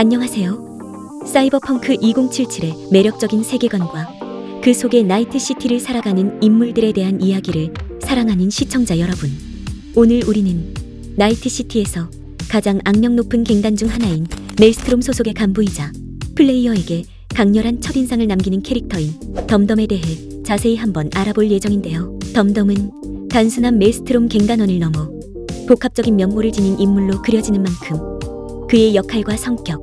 안녕하세요. 사이버펑크 2077의 매력적인 세계관과 그 속의 나이트시티를 살아가는 인물들에 대한 이야기를 사랑하는 시청자 여러분. 오늘 우리는 나이트시티에서 가장 악명 높은 갱단 중 하나인 멜스트롬 소속의 간부이자 플레이어에게 강렬한 첫인상을 남기는 캐릭터인 덤덤에 대해 자세히 한번 알아볼 예정인데요. 덤덤은 단순한 멜스트롬 갱단원을 넘어 복합적인 면모를 지닌 인물로 그려지는 만큼 그의 역할과 성격,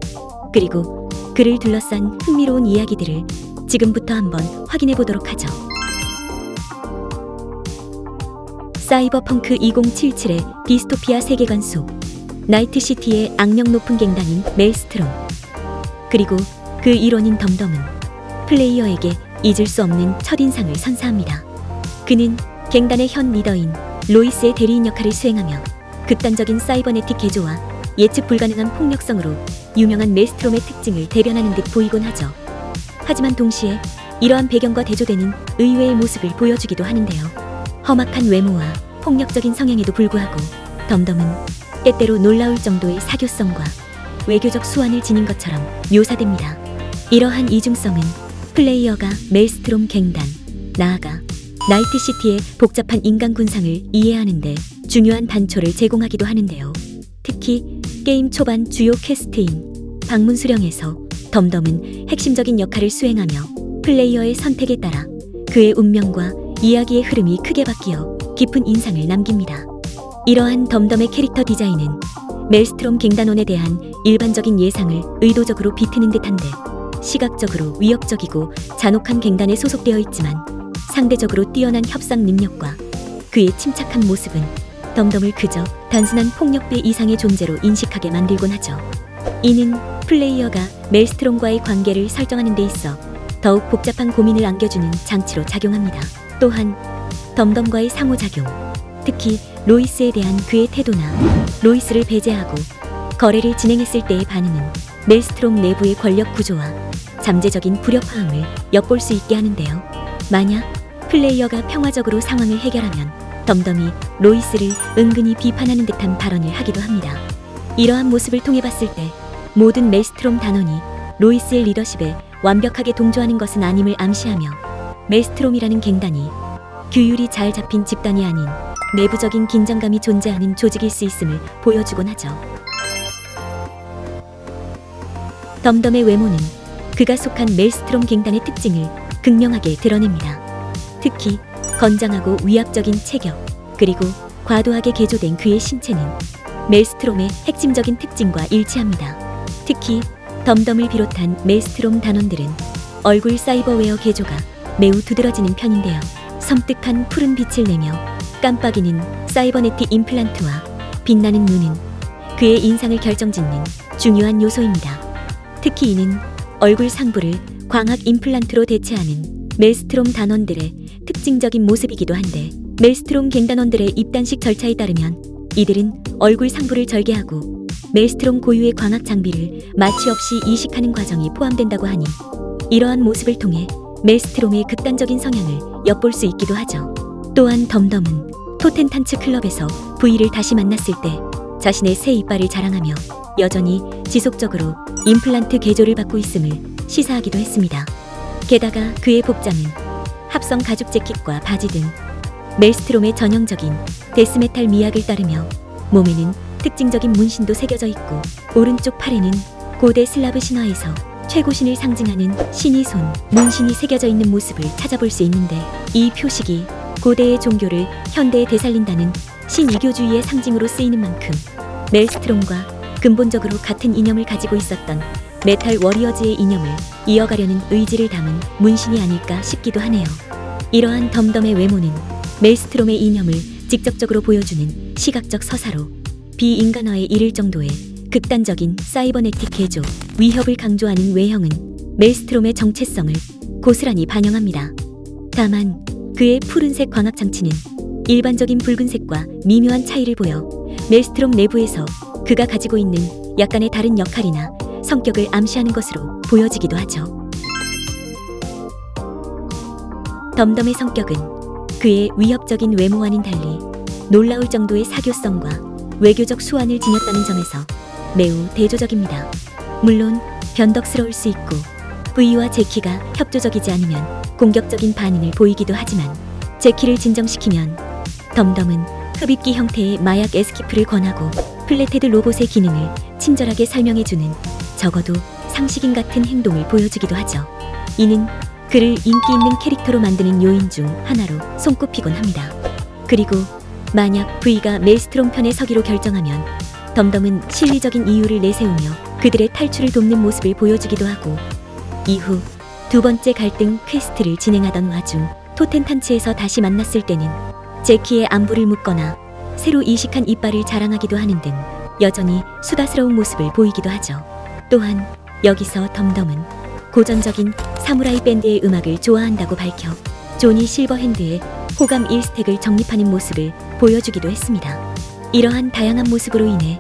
그리고 그를 둘러싼 흥미로운 이야기들을 지금부터 한번 확인해 보도록 하죠. 사이버펑크 2077의 디스토피아 세계관 속 나이트시티의 악명 높은 갱단인 멜스트롬 그리고 그 일원인 덤덤은 플레이어에게 잊을 수 없는 첫인상을 선사합니다. 그는 갱단의 현 리더인 로이스의 대리인 역할을 수행하며 극단적인 사이버네틱 개조와 예측 불가능한 폭력성으로 유명한 멜스트롬의 특징을 대변하는 듯 보이곤 하죠. 하지만 동시에 이러한 배경과 대조되는 의외의 모습을 보여주기도 하는데요. 험악한 외모와 폭력적인 성향에도 불구하고 덤덤은 때때로 놀라울 정도의 사교성과 외교적 수완을 지닌 것처럼 묘사됩니다. 이러한 이중성은 플레이어가 멜스트롬 갱단, 나아가 나이트시티의 복잡한 인간 군상을 이해하는데 중요한 단초를 제공하기도 하는데요. 특히 게임 초반 주요 퀘스트인 방문 수령에서 덤덤은 핵심적인 역할을 수행하며 플레이어의 선택에 따라 그의 운명과 이야기의 흐름이 크게 바뀌어 깊은 인상을 남깁니다. 이러한 덤덤의 캐릭터 디자인은 멜스트롬 갱단원에 대한 일반적인 예상을 의도적으로 비트는 듯한데 시각적으로 위협적이고 잔혹한 갱단에 소속되어 있지만 상대적으로 뛰어난 협상 능력과 그의 침착한 모습은 덤덤을 그저 단순한 폭력배 이상의 존재로 인식하게 만들곤 하죠. 이는 플레이어가 멜스트롬과의 관계를 설정하는 데 있어 더욱 복잡한 고민을 안겨주는 장치로 작용합니다. 또한 덤덤과의 상호작용, 특히 로이스에 대한 그의 태도나 로이스를 배제하고 거래를 진행했을 때의 반응은 멜스트롬 내부의 권력 구조와 잠재적인 불협화음을 엿볼 수 있게 하는데요. 만약 플레이어가 평화적으로 상황을 해결하면 덤덤이 로이스를 은근히 비판하는 듯한 발언을 하기도 합니다. 이러한 모습을 통해 봤을 때 모든 멜스트롬 단원이 로이스의 리더십에 완벽하게 동조하는 것은 아님을 암시하며 멜스트롬이라는 갱단이 규율이 잘 잡힌 집단이 아닌 내부적인 긴장감이 존재하는 조직일 수 있음을 보여주곤 하죠. 덤덤의 외모는 그가 속한 멜스트롬 갱단의 특징을 극명하게 드러냅니다. 특히 건장하고 위압적인 체격, 그리고 과도하게 개조된 그의 신체는 멜스트롬의 핵심적인 특징과 일치합니다. 특히 덤덤을 비롯한 멜스트롬 단원들은 얼굴 사이버웨어 개조가 매우 두드러지는 편인데요. 섬뜩한 푸른 빛을 내며 깜빡이는 사이버네틱 임플란트와 빛나는 눈은 그의 인상을 결정짓는 중요한 요소입니다. 특히 이는 얼굴 상부를 광학 임플란트로 대체하는 멜스트롬 단원들의 특징적인 모습이기도 한데 멜스트롬 갱단원들의 입단식 절차에 따르면 이들은 얼굴 상부를 절개하고 멜스트롬 고유의 광학 장비를 마취 없이 이식하는 과정이 포함된다고 하니 이러한 모습을 통해 멜스트롬의 극단적인 성향을 엿볼 수 있기도 하죠. 또한 덤덤은 토텐탄츠 클럽에서 부이를 다시 만났을 때 자신의 새 이빨을 자랑하며 여전히 지속적으로 임플란트 개조를 받고 있음을 시사하기도 했습니다. 게다가 그의 복장은 합성 가죽 재킷과 바지 등 멜스트롬의 전형적인 데스메탈 미학을 따르며 몸에는 특징적인 문신도 새겨져 있고 오른쪽 팔에는 고대 슬라브 신화에서 최고신을 상징하는 신이 손 문신이 새겨져 있는 모습을 찾아볼 수 있는데 이 표식이 고대의 종교를 현대에 되살린다는 신이교주의의 상징으로 쓰이는 만큼 멜스트롬과 근본적으로 같은 이념을 가지고 있었던 메탈 워리어즈의 이념을 이어가려는 의지를 담은 문신이 아닐까 싶기도 하네요. 이러한 덤덤의 외모는 멜스트롬의 이념을 직접적으로 보여주는 시각적 서사로 비인간화에 이를 정도의 극단적인 사이버네틱 개조, 위협을 강조하는 외형은 멜스트롬의 정체성을 고스란히 반영합니다. 다만 그의 푸른색 광학 장치는 일반적인 붉은색과 미묘한 차이를 보여 멜스트롬 내부에서 그가 가지고 있는 약간의 다른 역할이나 성격을 암시하는 것으로 보여지기도 하죠. 덤덤의 성격은 그의 위협적인 외모와는 달리 놀라울 정도의 사교성과 외교적 수완을 지녔다는 점에서 매우 대조적입니다. 물론 변덕스러울 수 있고 V와 제키가 협조적이지 않으면 공격적인 반응을 보이기도 하지만 제키를 진정시키면 덤덤은 흡입기 형태의 마약 에스키프를 권하고 플래테드 로봇의 기능을 친절하게 설명해주는 적어도 상식인 같은 행동을 보여주기도 하죠. 이는 그를 인기 있는 캐릭터로 만드는 요인 중 하나로 손꼽히곤 합니다. 그리고 만약 V가 멜스트롬 편에 서기로 결정하면 덤덤은 실리적인 이유를 내세우며 그들의 탈출을 돕는 모습을 보여주기도 하고 이후 두 번째 갈등 퀘스트를 진행하던 와중 토텐탄츠에서 다시 만났을 때는 제키의 안부를 묻거나 새로 이식한 이빨을 자랑하기도 하는 등 여전히 수다스러운 모습을 보이기도 하죠. 또한 여기서 덤덤은 고전적인 사무라이 밴드의 음악을 좋아한다고 밝혀 조니 실버핸드의 호감 1스택을 정립하는 모습을 보여주기도 했습니다. 이러한 다양한 모습으로 인해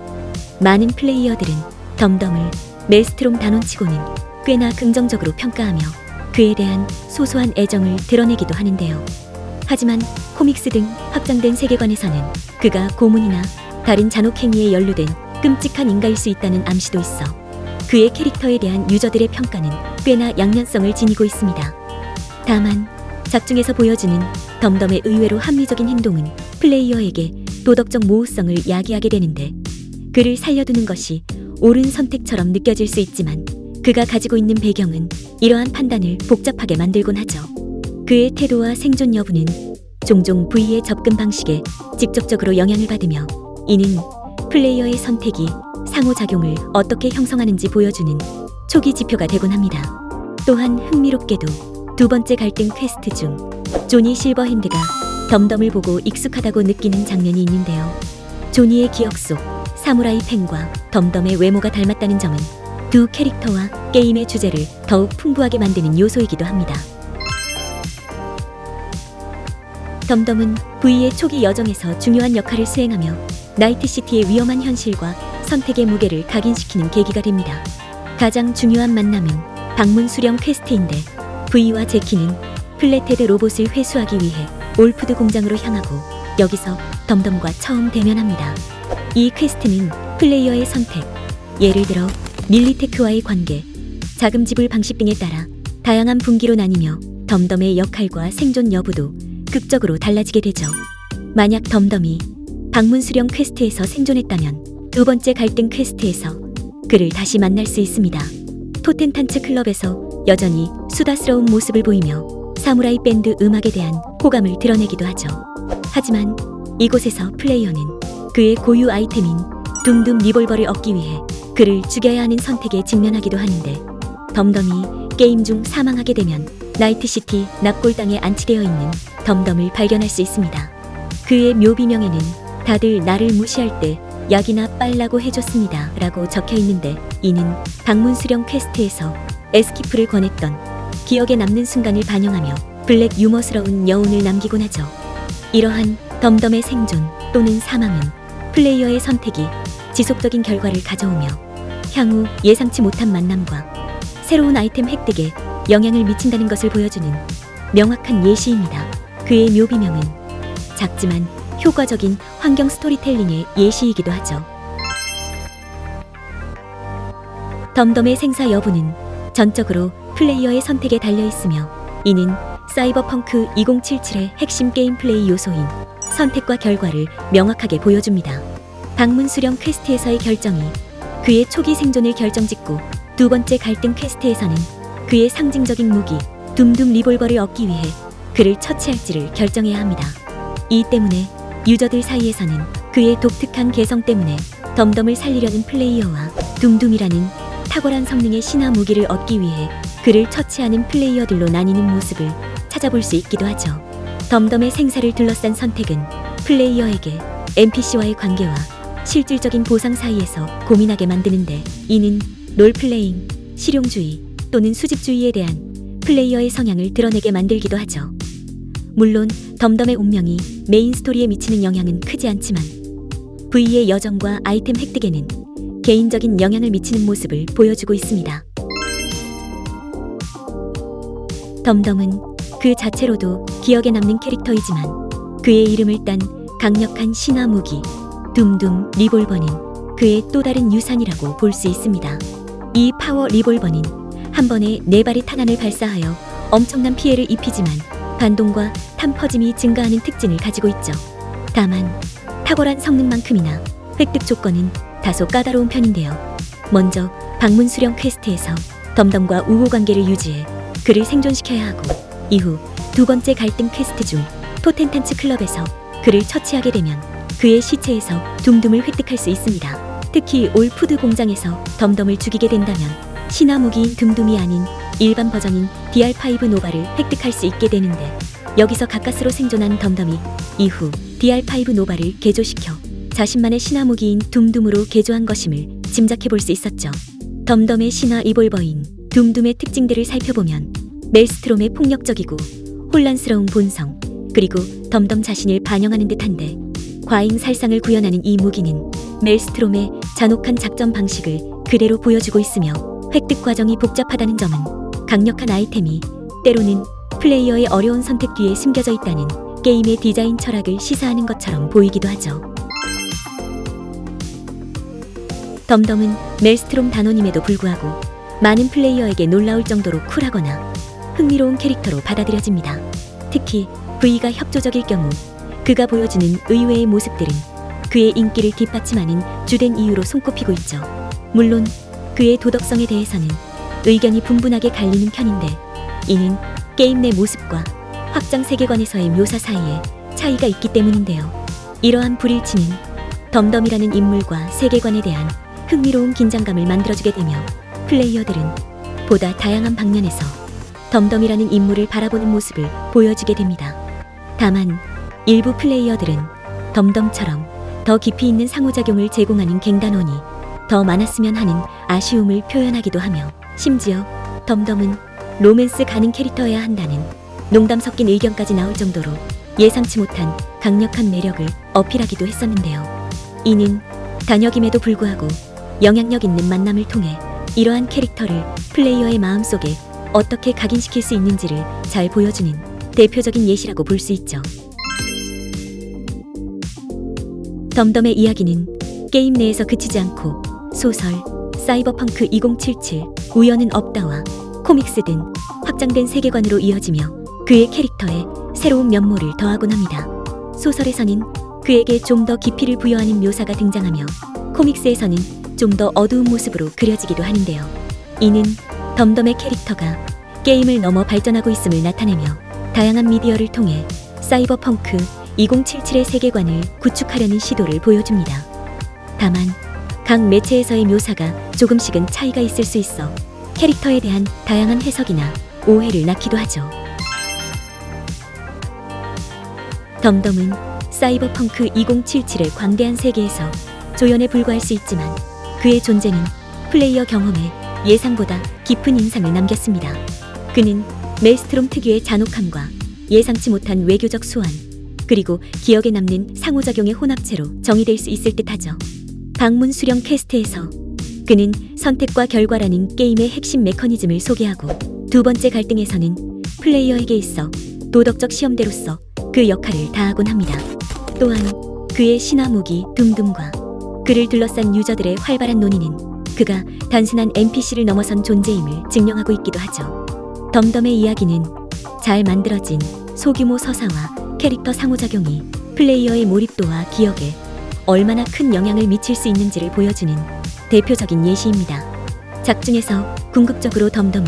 많은 플레이어들은 덤덤을 멜스트롬 단원치고는 꽤나 긍정적으로 평가하며 그에 대한 소소한 애정을 드러내기도 하는데요. 하지만 코믹스 등 확장된 세계관에서는 그가 고문이나 다른 잔혹 행위에 연루된 끔찍한 인가일 수 있다는 암시도 있어 그의 캐릭터에 대한 유저들의 평가는 꽤나 양면성을 지니고 있습니다. 다만 작중에서 보여주는 덤덤의 의외로 합리적인 행동은 플레이어에게 도덕적 모호성을 야기하게 되는데 그를 살려두는 것이 옳은 선택처럼 느껴질 수 있지만 그가 가지고 있는 배경은 이러한 판단을 복잡하게 만들곤 하죠. 그의 태도와 생존 여부는 종종 V의 접근 방식에 직접적으로 영향을 받으며 이는 플레이어의 선택이 상호작용을 어떻게 형성하는지 보여주는 초기 지표가 되곤 합니다. 또한 흥미롭게도 두 번째 갈등 퀘스트 중 조니 실버핸드가 덤덤을 보고 익숙하다고 느끼는 장면이 있는데요. 조니의 기억 속 사무라이 펜과 덤덤의 외모가 닮았다는 점은 두 캐릭터와 게임의 주제를 더욱 풍부하게 만드는 요소이기도 합니다. 덤덤은 V의 초기 여정에서 중요한 역할을 수행하며 나이트시티의 위험한 현실과 선택의 무게를 각인시키는 계기가 됩니다. 가장 중요한 만남은 방문 수령 퀘스트인데 V와 제키는 플래테드 로봇을 회수하기 위해 올푸드 공장으로 향하고 여기서 덤덤과 처음 대면합니다. 이 퀘스트는 플레이어의 선택, 예를 들어 밀리테크와의 관계, 자금 지불 방식 등에 따라 다양한 분기로 나뉘며 덤덤의 역할과 생존 여부도 극적으로 달라지게 되죠. 만약 덤덤이 방문 수령 퀘스트에서 생존했다면 두 번째 갈등 퀘스트에서 그를 다시 만날 수 있습니다. 토텐탄츠 클럽에서 여전히 수다스러운 모습을 보이며 사무라이 밴드 음악에 대한 호감을 드러내기도 하죠. 하지만 이곳에서 플레이어는 그의 고유 아이템인 둠둠 리볼버를 얻기 위해 그를 죽여야 하는 선택에 직면하기도 하는데 덤덤이 게임 중 사망하게 되면 나이트시티 납골당에 안치되어 있는 덤덤을 발견할 수 있습니다. 그의 묘비명에는 다들 나를 무시할 때 약이나 빨라고 해줬습니다 라고 적혀 있는데 이는 방문 수령 퀘스트에서 에스키프를 권했던 기억에 남는 순간을 반영하며 블랙 유머스러운 여운을 남기곤 하죠. 이러한 덤덤의 생존 또는 사망은 플레이어의 선택이 지속적인 결과를 가져오며 향후 예상치 못한 만남과 새로운 아이템 획득에 영향을 미친다는 것을 보여주는 명확한 예시입니다. 그의 묘비명은 작지만 효과적인 환경 스토리텔링의 예시이기도 하죠. 덤덤의 생사 여부는 전적으로 플레이어의 선택에 달려 있으며 이는 사이버펑크 2077의 핵심 게임 플레이 요소인 선택과 결과를 명확하게 보여줍니다. 방문 수령 퀘스트에서의 결정이 그의 초기 생존을 결정짓고 두 번째 갈등 퀘스트에서는 그의 상징적인 무기 둠둠 리볼버를 얻기 위해 그를 처치할지를 결정해야 합니다. 이 때문에 유저들 사이에서는 그의 독특한 개성 때문에 덤덤을 살리려는 플레이어와 둠둠이라는 탁월한 성능의 신화 무기를 얻기 위해 그를 처치하는 플레이어들로 나뉘는 모습을 찾아볼 수 있기도 하죠. 덤덤의 생사를 둘러싼 선택은 플레이어에게 NPC와의 관계와 실질적인 보상 사이에서 고민하게 만드는데 이는 롤플레잉, 실용주의 또는 수직주의에 대한 플레이어의 성향을 드러내게 만들기도 하죠. 물론 덤덤의 운명이 메인 스토리에 미치는 영향은 크지 않지만 V의 여정과 아이템 획득에는 개인적인 영향을 미치는 모습을 보여주고 있습니다. 덤덤은 그 자체로도 기억에 남는 캐릭터이지만 그의 이름을 딴 강력한 신화 무기 둠둠 리볼버는 그의 또 다른 유산이라고 볼 수 있습니다. 이 파워 리볼버는 한 번에 네 발의 탄환을 발사하여 엄청난 피해를 입히지만 반동과 탄 퍼짐이 증가하는 특징을 가지고 있죠. 다만 탁월한 성능만큼이나 획득 조건은 다소 까다로운 편인데요. 먼저 방문 수령 퀘스트에서 덤덤과 우호 관계를 유지해 그를 생존시켜야 하고 이후 두 번째 갈등 퀘스트 중 토텐탄츠 클럽에서 그를 처치하게 되면 그의 시체에서 둠둠을 획득할 수 있습니다. 특히 올 푸드 공장에서 덤덤을 죽이게 된다면 신화 무기인 둠둠이 아닌 일반 버전인 DR5 노바를 획득할 수 있게 되는데 여기서 가까스로 생존한 덤덤이 이후 DR5 노바를 개조시켜 자신만의 신화 무기인 둠둠으로 개조한 것임을 짐작해 볼 수 있었죠. 덤덤의 신화 이볼버인 둠둠의 특징들을 살펴보면 멜스트롬의 폭력적이고 혼란스러운 본성 그리고 덤덤 자신을 반영하는 듯한데 과잉 살상을 구현하는 이 무기는 멜스트롬의 잔혹한 작전 방식을 그대로 보여주고 있으며 획득 과정이 복잡하다는 점은 강력한 아이템이 때로는 플레이어의 어려운 선택 뒤에 숨겨져 있다는 게임의 디자인 철학을 시사하는 것처럼 보이기도 하죠. 덤덤은 멜스트롬 단원임에도 불구하고 많은 플레이어에게 놀라울 정도로 쿨하거나 흥미로운 캐릭터로 받아들여집니다. 특히 V가 협조적일 경우 그가 보여주는 의외의 모습들은 그의 인기를 뒷받침하는 주된 이유로 손꼽히고 있죠. 물론 그의 도덕성에 대해서는 의견이 분분하게 갈리는 편인데 이는 게임 내 모습과 확장 세계관에서의 묘사 사이에 차이가 있기 때문인데요. 이러한 불일치는 덤덤이라는 인물과 세계관에 대한 흥미로운 긴장감을 만들어주게 되며 플레이어들은 보다 다양한 방면에서 덤덤이라는 인물을 바라보는 모습을 보여주게 됩니다. 다만 일부 플레이어들은 덤덤처럼 더 깊이 있는 상호작용을 제공하는 갱단원이 더 많았으면 하는 아쉬움을 표현하기도 하며 심지어 덤덤은 로맨스 가는 캐릭터여야 한다는 농담 섞인 의견까지 나올 정도로 예상치 못한 강력한 매력을 어필하기도 했었는데요. 이는 단역임에도 불구하고 영향력 있는 만남을 통해 이러한 캐릭터를 플레이어의 마음속에 어떻게 각인시킬 수 있는지를 잘 보여주는 대표적인 예시라고 볼 수 있죠. 덤덤의 이야기는 게임 내에서 그치지 않고 소설, 사이버펑크 2077, 우연은 없다와 코믹스 등 확장된 세계관으로 이어지며 그의 캐릭터에 새로운 면모를 더하곤 합니다. 소설에서는 그에게 좀 더 깊이를 부여하는 묘사가 등장하며 코믹스에서는 좀 더 어두운 모습으로 그려지기도 하는데요. 이는 덤덤의 캐릭터가 게임을 넘어 발전하고 있음을 나타내며 다양한 미디어를 통해 사이버펑크 2077의 세계관을 구축하려는 시도를 보여줍니다. 다만 각 매체에서의 묘사가 조금씩은 차이가 있을 수 있어 캐릭터에 대한 다양한 해석이나 오해를 낳기도 하죠. 덤덤은 사이버펑크 2077의 광대한 세계에서 조연에 불과할 수 있지만 그의 존재는 플레이어 경험에 예상보다 깊은 인상을 남겼습니다. 그는 멜스트롬 특유의 잔혹함과 예상치 못한 외교적 소환, 그리고 기억에 남는 상호작용의 혼합체로 정의될 수 있을 듯하죠. 방문 수령 퀘스트에서 그는 선택과 결과라는 게임의 핵심 메커니즘을 소개하고 두 번째 갈등에서는 플레이어에게 있어 도덕적 시험대로서 그 역할을 다하곤 합니다. 또한 그의 신화 무기 둠둠과 그를 둘러싼 유저들의 활발한 논의는 그가 단순한 NPC를 넘어선 존재임을 증명하고 있기도 하죠. 덤덤의 이야기는 잘 만들어진 소규모 서사와 캐릭터 상호작용이 플레이어의 몰입도와 기억에 얼마나 큰 영향을 미칠 수 있는지를 보여주는 대표적인 예시입니다. 작중에서 궁극적으로 덤덤은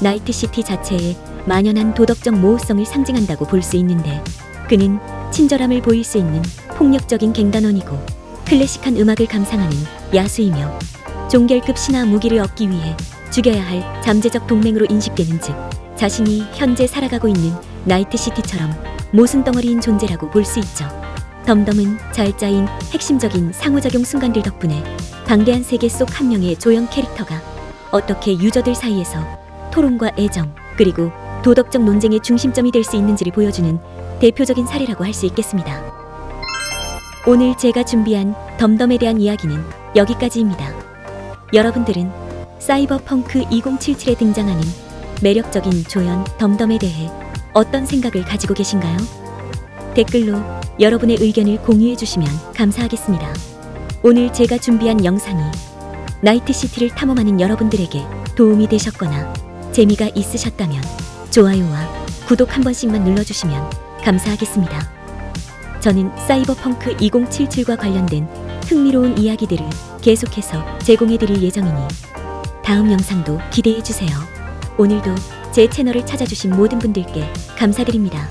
나이트시티 자체의 만연한 도덕적 모호성을 상징한다고 볼 수 있는데 그는 친절함을 보일 수 있는 폭력적인 갱단원이고 클래식한 음악을 감상하는 야수이며 종결급 신화 무기를 얻기 위해 죽여야 할 잠재적 동맹으로 인식되는 즉 자신이 현재 살아가고 있는 나이트시티처럼 모순 덩어리인 존재라고 볼 수 있죠. 덤덤은 잘 짜인 핵심적인 상호작용 순간들 덕분에 방대한 세계 속 한 명의 조형 캐릭터가 어떻게 유저들 사이에서 토론과 애정 그리고 도덕적 논쟁의 중심점이 될 수 있는지를 보여주는 대표적인 사례라고 할 수 있겠습니다. 오늘 제가 준비한 덤덤에 대한 이야기는 여기까지입니다. 여러분들은 사이버펑크 2077에 등장하는 매력적인 조연 덤덤에 대해 어떤 생각을 가지고 계신가요? 댓글로 여러분의 의견을 공유해 주시면 감사하겠습니다. 오늘 제가 준비한 영상이 나이트시티를 탐험하는 여러분들에게 도움이 되셨거나 재미가 있으셨다면 좋아요와 구독 한 번씩만 눌러주시면 감사하겠습니다. 저는 사이버펑크 2077과 관련된 흥미로운 이야기들을 계속해서 제공해드릴 예정이니 다음 영상도 기대해주세요. 오늘도 제 채널을 찾아주신 모든 분들께 감사드립니다.